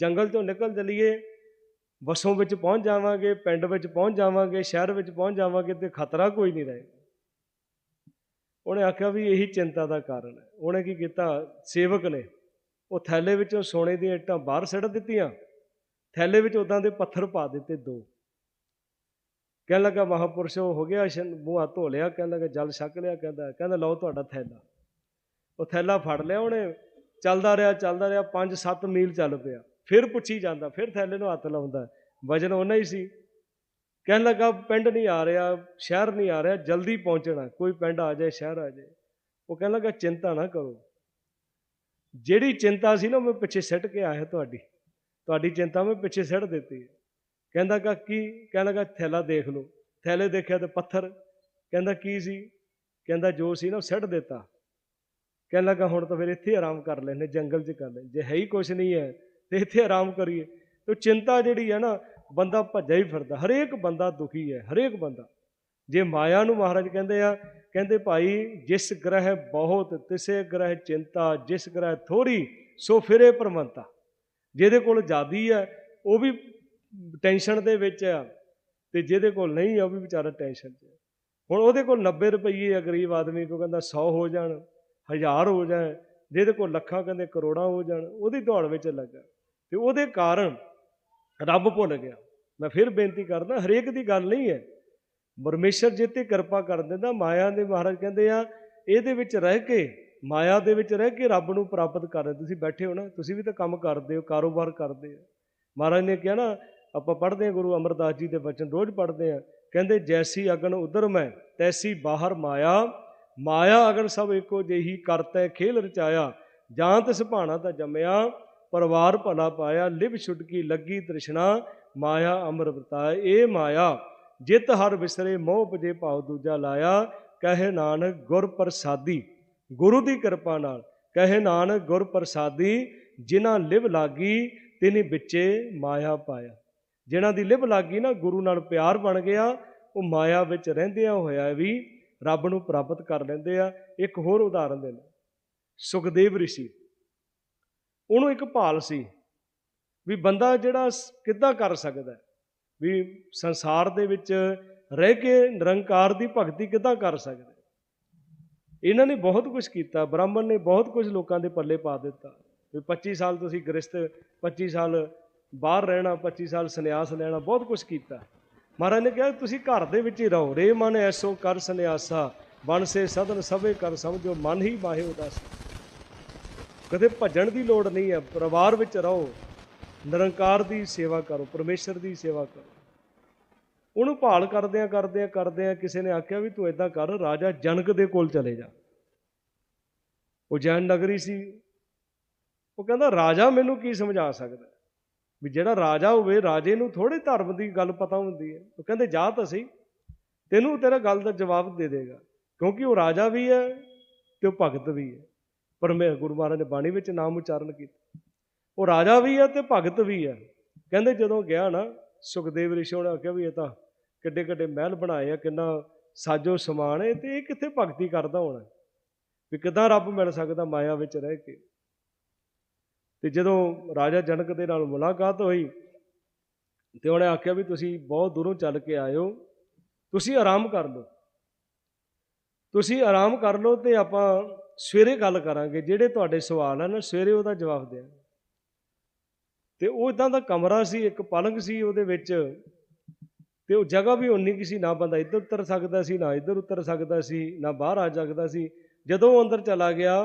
S1: ਜੰਗਲ ਚੋਂ ਨਿਕਲ ਚਲੀਏ, ਵਸੋਂ ਵਿੱਚ ਪਹੁੰਚ ਜਾਵਾਂਗੇ, ਪਿੰਡ ਵਿੱਚ ਪਹੁੰਚ ਜਾਵਾਂਗੇ, ਸ਼ਹਿਰ ਵਿੱਚ ਪਹੁੰਚ ਜਾਵਾਂਗੇ ਤੇ ਖਤਰਾ ਕੋਈ ਨਹੀਂ ਰਹੇਗਾ। ਉਹਨੇ ਆਖਿਆ ਵੀ ਇਹੀ ਚਿੰਤਾ ਦਾ ਕਾਰਨ ਹੈ। ਉਹਨੇ ਕੀ ਕੀਤਾ? ਸੇਵਕ ਨੇ, ਉਹ ਥੈਲੇ ਵਿੱਚੋਂ ਸੋਨੇ ਦੀਆਂ ਇੱਟਾਂ ਬਾਹਰ ਸੱਟ ਦਿੱਤੀਆਂ। ਥੈਲੇ ਵਿੱਚ ਉਦਾਂ ਦੇ ਪੱਥਰ ਪਾ ਦਿੱਤੇ ਦੋ। ਕਹਿਣ ਲੱਗਾ, ਮਹਾਪੁਰਸ਼ ਉਹ ਹੋ ਗਿਆ ਇਸ਼ਨ ਮੂੰਹ ਹੱਥ ਧੋ ਲਿਆ। ਕਹਿਣ ਲੱਗਾ, ਜਲ ਛਕ ਲਿਆ। ਕਹਿੰਦਾ ਕਹਿੰਦਾ, ਲਓ ਤੁਹਾਡਾ ਥੈਲਾ। ਉਹ ਥੈਲਾ ਫੜ ਲਿਆ ਉਹਨੇ। ਚੱਲਦਾ ਰਿਹਾ ਚੱਲਦਾ ਰਿਹਾ। 5-7 ਮੀਲ ਚੱਲ ਪਿਆ। ਫਿਰ ਪੁੱਛੀ ਜਾਂਦਾ, ਫਿਰ ਥੈਲੇ ਨੂੰ ਹੱਥ ਲਾਉਂਦਾ। ਵਜਨ ਉਹਨਾਂ ਹੀ ਸੀ। ਕਹਿਣ ਲੱਗਾ, ਪਿੰਡ ਨਹੀਂ ਆ ਰਿਹਾ, ਸ਼ਹਿਰ ਨਹੀਂ ਆ ਰਿਹਾ, ਜਲਦੀ ਪਹੁੰਚਣਾ, ਕੋਈ ਪਿੰਡ ਆ ਜਾਏ, ਸ਼ਹਿਰ ਆ ਜਾਏ। ਉਹ ਕਹਿਣ ਲੱਗਾ, ਚਿੰਤਾ ਨਾ ਕਰੋ। ਜਿਹੜੀ ਚਿੰਤਾ ਸੀ ਨਾ ਮੈਂ ਪਿੱਛੇ ਸਿੱਟ ਕੇ ਆਇਆ ਤੁਹਾਡੀ। ਤੁਹਾਡੀ ਚਿੰਤਾ ਮੈਂ ਪਿੱਛੇ ਸਿੱਟ ਦਿੱਤੀ। ਕਹਿੰਦਾ ਕਾ ਕੀ? ਕਹਿਣ ਲੱਗਾ, ਥੈਲਾ ਦੇਖ ਲਓ। ਥੈਲੇ ਦੇਖਿਆ ਤੇ ਪੱਥਰ। ਕਹਿੰਦਾ, ਕੀ ਸੀ? ਕਹਿੰਦਾ, ਜੋ ਸੀ ਨਾ, ਉਹ ਸਿੱਟ ਦਿੱਤਾ। ਕਹਿਣ ਲੱਗਾ, ਹੁਣ ਤਾਂ ਫਿਰ ਇੱਥੇ ਆਰਾਮ ਕਰ ਲੈਨੇ ਜੰਗਲ 'ਚ ਕਰ ਲੈ ਜੇ ਹੈ ਹੀ ਕੁਛ ਨਹੀਂ ਹੈ, ਤੇ ਇੱਥੇ ਆਰਾਮ ਕਰੀਏ। ਤੇ ਚਿੰਤਾ ਜਿਹੜੀ ਹੈ ਨਾ ਬੰਦਾ ਭੱਜਿਆ ਹੀ ਫਿਰਦਾ, ਹਰੇਕ ਬੰਦਾ ਦੁਖੀ ਹੈ, ਹਰੇਕ ਬੰਦਾ। ਜੇ ਮਾਇਆ ਨੂੰ ਮਹਾਰਾਜ ਕਹਿੰਦੇ ਆ, ਕਹਿੰਦੇ ਭਾਈ, ਜਿਸ ਗ੍ਰਹਿ ਬਹੁਤ, ਤਿਸੇ ਗ੍ਰਹਿ ਚਿੰਤਾ, ਜਿਸ ਗ੍ਰਹਿ ਥੋੜੀ ਸੋ ਫਿਰੇ ਪਰਮੰਤਾ ਜਿਹਦੇ ਕੋਲ ਜਾਦੀ ਹੈ, ਉਹ ਵੀ ਟੈਨਸ਼ਨ ਦੇ ਵਿੱਚ ਆ, ਤੇ ਜਿਹਦੇ ਕੋਲ ਨਹੀਂ ਆ, ਉਹ ਵੀ ਵਿਚਾਰਾ ਟੈਨਸ਼ਨ 'ਚ ਹੁਣ ਉਹਦੇ ਕੋਲ 90 ਰੁਪਏ ਆ ਗਰੀਬ ਆਦਮੀ ਕੋ ਕਹਿੰਦਾ 100 ਹੋ ਜਾਣ, ਹਜ਼ਾਰ ਹੋ ਜਾਣ, ਜਿਹਦੇ ਕੋਲ ਲੱਖਾਂ, ਕਹਿੰਦੇ ਕਰੋੜਾਂ ਹੋ ਜਾਣ, ਉਹਦੀ ਦੌੜ ਵਿੱਚ ਲੱਗਾ। ਤੇ ਉਹਦੇ ਕਾਰਨ ਰੱਬ ਭੁੱਲ ਗਿਆ। ਮੈਂ ਫਿਰ ਬੇਨਤੀ ਕਰਦਾ, ਹਰੇਕ ਦੀ ਗੱਲ ਨਹੀਂ ਹੈ। ਪਰਮੇਸ਼ਰ 'ਤੇ ਕਿਰਪਾ ਕਰ ਦਿੰਦਾ, ਮਾਇਆ ਦੇ ਮਹਾਰਾਜ ਕਹਿੰਦੇ ਆ, ਇਹਦੇ ਵਿੱਚ ਰਹਿ ਕੇ, ਮਾਇਆ ਦੇ ਵਿੱਚ ਰਹਿ ਕੇ ਰੱਬ ਨੂੰ ਪ੍ਰਾਪਤ ਕਰ ਰਹੇ। ਤੁਸੀਂ ਬੈਠੇ ਹੋ ਨਾ, ਤੁਸੀਂ ਵੀ ਤਾਂ ਕੰਮ ਕਰਦੇ ਹੋ, ਕਾਰੋਬਾਰ ਕਰਦੇ ਹੋ। ਮਹਾਰਾਜ ਨੇ ਕਿਹਾ ਨਾ, ਆਪਾਂ ਪੜ੍ਹਦੇ ਹਾਂ ਗੁਰੂ ਅਮਰਦਾਸ ਜੀ ਦੇ ਬਚਨ ਰੋਜ਼ ਪੜ੍ਹਦੇ ਹਾਂ। ਕਹਿੰਦੇ, ਜੈਸੀ ਅਗਨ ਉਦਰ ਮੈਂ, ਤੈਸੀ ਬਾਹਰ ਮਾਇਆ। ਮਾਇਆ ਅਗਨ ਸਭ ਇੱਕੋ ਜਿਹੀ ਕਰਤੈ, ਖੇਲ ਰਚਾਇਆ। ਜਾਂ ਤਿਸ ਭਾਣਾ ਤਾਂ ਜੰਮਿਆ। ਪਰਿਵਾਰ ਭਲਾ ਪਾਇਆ, ਲਿਵ ਛੁਟਕੀ ਲੱਗੀ ਤ੍ਰਿਸ਼ਨਾ, ਮਾਇਆ ਅਮਰ ਬਤਾਏ ਇਹ ਮਾਇਆ, ਜਿਤ ਹਰ ਵਿਸਰੇ, ਮੋਹ ਪਜੇ ਭਾਉ ਦੂਜਾ ਲਾਇਆ। ਕਹੇ ਨਾਨਕ, ਗੁਰ ਪ੍ਰਸਾਦੀ, ਗੁਰੂ ਦੀ ਕਿਰਪਾ ਨਾਲ। ਕਹੇ ਨਾਨਕ, ਗੁਰ ਪ੍ਰਸਾਦੀ, ਜਿਨ੍ਹਾਂ ਲਿਵ ਲਾਗੀ, ਤਿਨੀ ਵਿੱਚੇ ਮਾਇਆ ਪਾਇਆ। ਜਿਨ੍ਹਾਂ ਦੀ ਲਿਵ ਲਾਗੀ ਨਾ, ਗੁਰੂ ਨਾਲ ਪਿਆਰ ਬਣ ਗਿਆ, ਉਹ ਮਾਇਆ ਵਿੱਚ ਰਹਿੰਦਿਆਂ ਹੋਇਆ ਵੀ ਰੱਬ ਨੂੰ ਪ੍ਰਾਪਤ ਕਰ ਲੈਂਦੇ ਆ। ਇੱਕ ਹੋਰ ਉਦਾਹਰਨ ਦੇ ਲਓ ਸੁਖਦੇਵ ਰਿਸ਼ੀ ਉਹਨੂੰ ਇੱਕ ਭਾਲ ਸੀ ਵੀ ਬੰਦਾ ਜਿਹੜਾ ਕਿੱਦਾਂ ਕਰ ਸਕਦਾ ਵੀ ਸੰਸਾਰ ਦੇ ਵਿੱਚ ਰਹਿ ਕੇ ਨਿਰੰਕਾਰ ਦੀ ਭਗਤੀ ਕਿੱਦਾਂ ਕਰ ਸਕਦਾ ਇਹਨਾਂ ਨੇ ਬਹੁਤ ਕੁਝ ਕੀਤਾ, ਬ੍ਰਾਹਮਣ ਨੇ ਬਹੁਤ ਕੁਝ ਲੋਕਾਂ ਦੇ ਪੱਲੇ ਪਾ ਦਿੱਤਾ। ਵੀ 25 ਸਾਲ ਤੁਸੀਂ ਗ੍ਰਸਤ 25 ਸਾਲ ਬਾਹਰ ਰਹਿਣਾ 25 ਸਾਲ ਸੰਨਿਆਸ ਲੈਣਾ, ਬਹੁਤ ਕੁਝ ਕੀਤਾ। ਮਹਾਰਾਜ ਨੇ ਕਿਹਾ, ਤੁਸੀਂ ਘਰ ਦੇ ਵਿੱਚ ਹੀ ਰਹੋ। ਰੇ ਮਨ ਐਸੋ ਕਰ ਸੰਨਿਆਸਾ ਬਣ ਸੇ ਸਦਨ ਸਭੇ ਕਰ ਸਮਝੋ, ਮਨ ਹੀ ਮਾਹੇ ਉਦਾਸ। ਕਦੇ ਭੱਜਣ ਦੀ ਲੋੜ ਨਹੀਂ ਹੈ, ਪਰਿਵਾਰ ਵਿੱਚ ਰਹੋ। ਨਿਰੰਕਾਰ ਦੀ ਸੇਵਾ ਕਰੋ, ਪਰਮੇਸ਼ਰ ਦੀ ਸੇਵਾ ਕਰੋ। ਉਹਨੂੰ ਭਾਲ ਕਰਦਿਆਂ ਕਰਦਿਆਂ ਕਰਦਿਆਂ ਕਿਸੇ ਨੇ ਆਖਿਆ ਵੀ ਤੂੰ ਏਦਾਂ ਕਰ, ਰਾਜਾ ਜਨਕ ਦੇ ਕੋਲ ਚਲੇ ਜਾ। ਉਹ ਜੈਨ ਨਗਰੀ ਸੀ। ਉਹ ਕਹਿੰਦਾ, ਰਾਜਾ ਮੈਨੂੰ ਕੀ ਸਮਝਾ ਸਕਦਾ ਵੀ ਜਿਹੜਾ ਰਾਜਾ ਹੋਵੇ, ਰਾਜੇ ਨੂੰ ਥੋੜੇ ਧਰਮ ਦੀ ਗੱਲ ਪਤਾ ਹੁੰਦੀ ਹੈ। ਉਹ ਕਹਿੰਦੇ, ਜਾ ਤਾਂ ਸਹੀ, ਤੈਨੂੰ ਤੇਰਾ ਗੱਲ ਦਾ ਜਵਾਬ ਦੇ ਦੇਗਾ। ਕਿਉਂਕਿ ਉਹ ਰਾਜਾ ਵੀ ਹੈ ਤੇ ਉਹ ਭਗਤ ਵੀ ਹੈ। ਪਰ ਮੈਂ ਗੁਰੂ ਮਹਾਰਾਜ ਨੇ ਬਾਣੀ ਵਿੱਚ ਨਾਮ ਉਚਾਰਨ ਕੀਤਾ। ਉਹ ਰਾਜਾ ਵੀ ਹੈ ਤੇ ਭਗਤ ਵੀ ਹੈ। ਕਹਿੰਦੇ ਜਦੋਂ ਗਿਆ ਨਾ, ਸੁਖਦੇਵ ਰਿਸ਼ੀ ਉਹਨੇ ਆਖਿਆ ਵੀ ਇਹ ਤਾਂ ਕਿੱਡੇ ਕਿੱਡੇ ਮਹਿਲ ਬਣਾਏ ਆ, ਕਿੰਨਾ ਸਾਜੋ ਸਮਾਨ ਹੈ ਤੇ ਇਹ ਕਿੱਥੇ ਭਗਤੀ ਕਰਦਾ ਹੋਣਾ? ਵੀ ਕਿਦਾਂ ਰੱਬ ਮਿਲ ਸਕਦਾ ਮਾਇਆ ਵਿੱਚ ਰਹਿ ਕੇ? ਤੇ ਜਦੋਂ ਰਾਜਾ ਜਨਕ ਦੇ ਨਾਲ ਮੁਲਾਕਾਤ ਹੋਈ, ਤੇ ਉਹਨੇ ਆਖਿਆ ਵੀ ਤੁਸੀਂ ਬਹੁਤ ਦੂਰੋਂ ਚੱਲ ਕੇ ਆਇਓ, ਤੁਸੀਂ ਆਰਾਮ ਕਰ ਲਓ। ਤੁਸੀਂ ਆਰਾਮ ਕਰ ਲਓ ਤੇ ਆਪਾਂ ਸਵੇਰੇ ਗੱਲ ਕਰਾਂਗੇ, ਜਿਹੜੇ ਤੁਹਾਡੇ ਸਵਾਲ ਹਨ ਸਵੇਰੇ ਉਹਦਾ ਜਵਾਬ ਦਿਆਂਗੇ ਤੇ ਉਹ ਇਦਾਂ ਦਾ ਕਮਰਾ ਸੀ, ਇੱਕ ਪਲੰਗ ਸੀ ਉਹਦੇ ਵਿੱਚ, ਤੇ ਉਹ ਜਗ੍ਹਾ ਵੀ ਉਨੀ ਕੀ ਸੀ, ਨਾ ਬੰਦਾ ਇੱਧਰ ਉਤਰ ਸਕਦਾ ਸੀ, ਨਾ ਇੱਧਰ ਉਤਰ ਸਕਦਾ ਸੀ, ਨਾ ਬਾਹਰ ਆ ਸਕਦਾ ਸੀ। ਜਦੋਂ ਉਹ ਅੰਦਰ ਚਲਾ ਗਿਆ,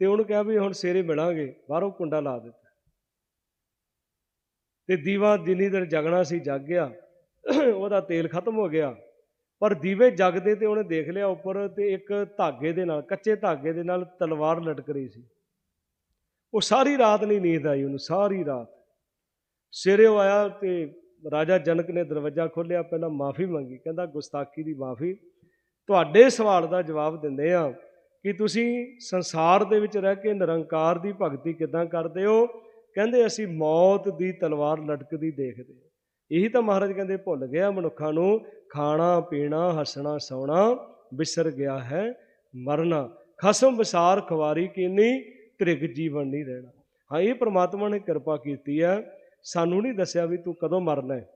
S1: ਤੇ ਉਹਨੂੰ ਕਿਹਾ ਵੀ ਹੁਣ ਸਵੇਰੇ ਮਿਲਾਂਗੇ, ਬਾਹਰੋਂ ਕੁੰਡਾ ਲਾ ਦਿੱਤਾ। ਤੇ ਦੀਵਾ ਜਿੰਨੀ ਦੇਰ ਜਗਣਾ ਸੀ, ਜਗ ਗਿਆ, ਉਹਦਾ ਤੇਲ ਖਤਮ ਹੋ ਗਿਆ। ਪਰ ਦੀਵੇ ਜਗਦੇ ਤੇ ਉਹਨੇ ਦੇਖ ਲਿਆ ਉੱਪਰ ਤੇ ਇੱਕ ਧਾਗੇ ਦੇ ਨਾਲ, ਕੱਚੇ ਧਾਗੇ ਦੇ ਨਾਲ ਤਲਵਾਰ ਲਟਕ ਰਹੀ ਸੀ। ਉਹ ਸਾਰੀ ਰਾਤ ਨਹੀਂ ਨੀਂਦ ਆਈ ਉਹਨੂੰ, ਸਾਰੀ ਰਾਤ। ਸਵੇਰੇ ਉਹ ਆਇਆ ਤੇ ਰਾਜਾ ਜਨਕ ਨੇ ਦਰਵਾਜ਼ਾ ਖੋਲ੍ਹਿਆ, ਪਹਿਲਾਂ ਮਾਫੀ ਮੰਗੀ, ਕਹਿੰਦਾ, ਗੁਸਤਾਖੀ ਦੀ ਮਾਫੀ। ਤੁਹਾਡੇ ਸਵਾਲ ਦਾ ਜਵਾਬ ਦਿੰਦੇ ਆ ਕਿ ਤੁਸੀਂ ਸੰਸਾਰ ਦੇ ਵਿੱਚ ਰਹਿ ਕੇ ਨਿਰੰਕਾਰ ਦੀ ਭਗਤੀ ਕਿਦਾਂ ਕਰਦੇ ਹੋ? ਕਹਿੰਦੇ, ਅਸੀਂ ਮੌਤ ਦੀ ਤਲਵਾਰ ਲਟਕਦੀ ਦੇਖਦੇ ਹਾਂ। ਇਹੀ ਤਾਂ ਮਹਾਰਾਜ ਕਹਿੰਦੇ ਭੁੱਲ ਗਿਆ ਮਨੁੱਖਾਂ ਨੂੰ, ਖਾਣਾ, ਪੀਣਾ, ਹੱਸਣਾ, ਸੌਣਾ, ਵਿਸਰ ਗਿਆ ਹੈ ਮਰਨਾ। ਖਸਮ, ਵਿਸਾਰ ਖਵਾਰੀ ਕੀਨੀ, ਤ੍ਰਿਗ ਜੀਵਨ ਨਹੀਂ ਰਹਿਣਾ। ਹਾਂ, ਇਹ ਪ੍ਰਮਾਤਮਾ ਨੇ ਕਿਰਪਾ ਕੀਤੀ ਹੈ। ਸਾਨੂੰ ਨਹੀਂ ਦੱਸਿਆ ਵੀ ਤੂੰ ਕਦੋਂ ਮਰਨਾ ਹੈ।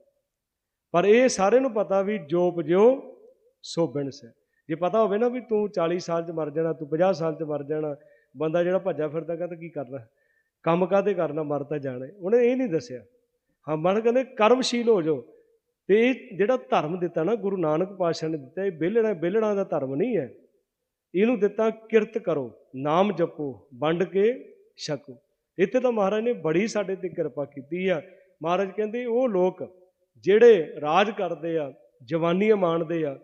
S1: ਪਰ ਇਹ ਸਾਰਿਆਂ ਨੂੰ ਪਤਾ ਵੀ ਜੋ ਪਜਿਓ ਸੋ ਬਿਨਸ ਹੈ ਜੇ ਪਤਾ ਹੋਵੇ ਨਾ ਵੀ ਤੂੰ 40 ਸਾਲ 'ਚ ਮਰ ਜਾਣਾ, ਤੂੰ 50 ਸਾਲ 'ਚ ਮਰ ਜਾਣਾ, ਬੰਦਾ ਜਿਹੜਾ ਭੱਜਾ ਫਿਰਦਾ ਕਹਿੰਦਾ ਕੀ ਕਰਨਾ? ਕੰਮ ਕਾਹਦੇ ਕਰਨਾ? ਮਰ ਤਾਂ ਜਾਣਾ ਉਹਨੇ ਇਹ ਨਹੀਂ ਦੱਸਿਆ। ਹਾਂ ਮਨ ਕਹਿੰਦੇ, ਕਰਮਸ਼ੀਲ ਹੋ ਜਾਓ। ਤੇ ਇਹ ਜਿਹੜਾ ਧਰਮ ਦਿੱਤਾ ਨਾ, ਗੁਰੂ ਨਾਨਕ ਪਾਤਸ਼ਾਹ ਨੇ ਦਿੱਤਾ, ਇਹ ਬਿਲੜਾ ਬਿਲੜਾ ਦਾ ਧਰਮ ਨਹੀਂ ਹੈ। ਇਹਨੂੰ ਦਿੱਤਾ, ਕਿਰਤ ਕਰੋ, ਨਾਮ ਜਪੋ, ਵੰਡ ਕੇ ਛਕੋ। ਇੱਥੇ ਤਾਂ ਮਹਾਰਾਜ ਨੇ ਬੜੀ ਸਾਡੇ ਤੇ ਕਿਰਪਾ ਕੀਤੀ ਆ। ਮਹਾਰਾਜ ਕਹਿੰਦੇ, ਉਹ ਲੋਕ ਜਿਹੜੇ ਰਾਜ ਕਰਦੇ ਆ, ਜਵਾਨੀਆਂ ਮਾਣਦੇ ਆ,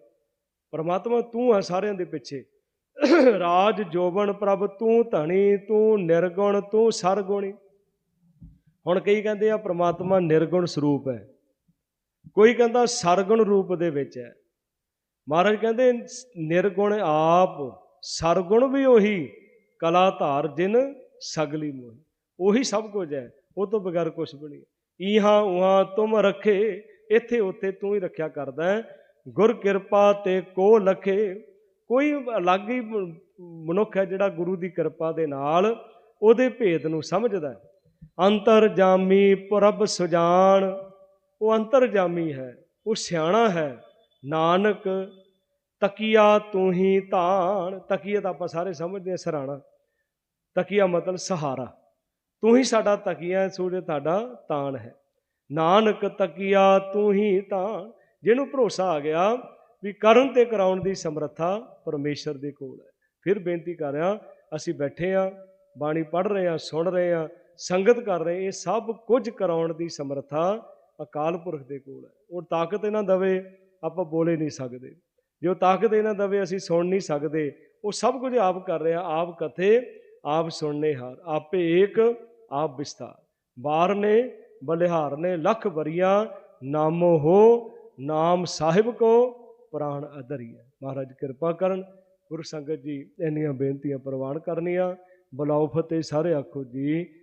S1: ਪਰਮਾਤਮਾ ਤੂੰ ਆ ਸਾਰਿਆਂ ਦੇ ਪਿੱਛੇ। ਰਾਜ ਜੋਬਨ ਪ੍ਰਭ ਤੂੰ ਧਣੀ, ਤੂੰ ਨਿਰਗੁਣ, ਤੂੰ ਸਰਗੁਣੀ। ਹੁਣ ਕਈ ਕਹਿੰਦੇ ਆ ਪ੍ਰਮਾਤਮਾ ਨਿਰਗੁਣ ਸਰੂਪ ਹੈ। ਕੋਈ ਕਹਿੰਦਾ ਸਰਗੁਣ ਰੂਪ ਦੇ ਵਿੱਚ ਹੈ। ਮਹਾਰਾਜ ਕਹਿੰਦੇ ਨਿਰਗੁਣ ਆਪ, ਸਰਗੁਣ ਵੀ ਉਹੀ ਕਲਾ ਧਾਰ ਜਿਨ ਸਗਲੀ ਮੋਹੀ। ਉਹੀ ਸਭ ਕੁਝ ਹੈ, ਉਹ ਤੋਂ ਬਗੈਰ ਕੁਝ ਵੀ ਨਹੀਂ। ਈਹਾਂ ਉਹਾਂ ਤੁਮ ਰੱਖੇ, ਇੱਥੇ ਉੱਥੇ ਤੂੰ ਹੀ ਰੱਖਿਆ ਕਰਦਾ ਹੈ। ਗੁਰ ਕਿਰਪਾ ਤੇ ਕੋ ਲਖੇ, ਕੋਈ ਅਲੱਗ ਹੀ ਮਨੁੱਖ ਹੈ ਜਿਹੜਾ ਗੁਰੂ ਦੀ ਕਿਰਪਾ ਦੇ ਨਾਲ ਉਹਦੇ ਭੇਦ ਨੂੰ ਸਮਝਦਾ ਹੈ। ਅੰਤਰਜਾਮੀ ਪੁਰਬ ਸੁਜਾਨ ਉਹ ਅੰਤਰਜਾਮੀ ਹੈ, ਉਹ ਸਿਆਣਾ ਹੈ। ਨਾਨਕ ਤਕੀਆ ਤੂੰ ਹੀ ਧਾਨ ਤਕੀਆ ਤਾਂ ਆਪਾਂ ਸਾਰੇ ਸਮਝਦੇ ਹਾਂ, ਸਰਾਣਾ। ਤਕੀਆ ਮਤਲਬ ਸਹਾਰਾ। ਤੂੰ ਹੀ ਸਾਡਾ ਤਕੀਆ, ਸੂਰਜ ਤੁਹਾਡਾ ਤਾਣ ਹੈ। ਨਾਨਕ ਤਕੀਆ ਤੂੰ ਹੀ ਤਾਣ ਜਿਹਨੂੰ ਭਰੋਸਾ ਆ ਗਿਆ ਵੀ ਕਰਨ ਤੇ ਕਰਾਉਣ ਦੀ ਸਮਰੱਥਾ ਪਰਮੇਸ਼ਰ ਦੇ ਕੋਲ ਹੈ। ਫਿਰ ਬੇਨਤੀ ਕਰ ਰਿਹਾ, ਅਸੀਂ ਬੈਠੇ ਆ ਬਾਣੀ ਪੜ੍ਹ ਰਹੇ ਆ ਸੁਣ ਰਹੇ ਆ ਸੰਗਤ ਕਰ ਰਹੇ, ਇਹ ਸਭ ਕੁਝ ਕਰਾਉਣ ਦੀ ਸਮਰੱਥਾ ਅਕਾਲ ਪੁਰਖ ਦੇ ਕੋਲ ਹੈ। ਉਹ ਤਾਕਤ ਇਹਨਾਂ ਦਵੇ, ਆਪਾਂ ਬੋਲੇ ਨਹੀਂ ਸਕਦੇ। ਜੋ ਤਾਕਤ ਇਹਨਾਂ ਦਵੇ, ਅਸੀਂ ਸੁਣ ਨਹੀਂ ਸਕਦੇ। ਉਹ ਸਭ ਕੁਝ ਆਪ ਕਰ ਰਿਹਾ, ਆਪ ਕਥੇ, ਆਪ ਸੁਣਨੇ ਹਾਰ। ਆਪੇ ਏਕ, ਆਪ ਵਿਸਤਾਰ ਬਾਰ ਨੇ, ਬਲਿਹਾਰ ਨੇ, ਲੱਖ ਵਰੀਆਂ, ਨਾਮੋ ਹੋ, ਨਾਮ ਸਾਹਿਬ ਕੋ ਪ੍ਰਾਣ ਅਧਰੀਆ ਮਹਾਰਾਜ ਕਿਰਪਾ ਕਰਨ, ਗੁਰੂ ਸੰਗਤ ਜੀ, ਇੰਨੀਆਂ ਬੇਨਤੀਆਂ ਪ੍ਰਵਾਨ ਕਰਨੀਆਂ। ਬੁਲਾਓ ਫਤਿਹ ਸਾਰੇ ਆਖੋ ਜੀ।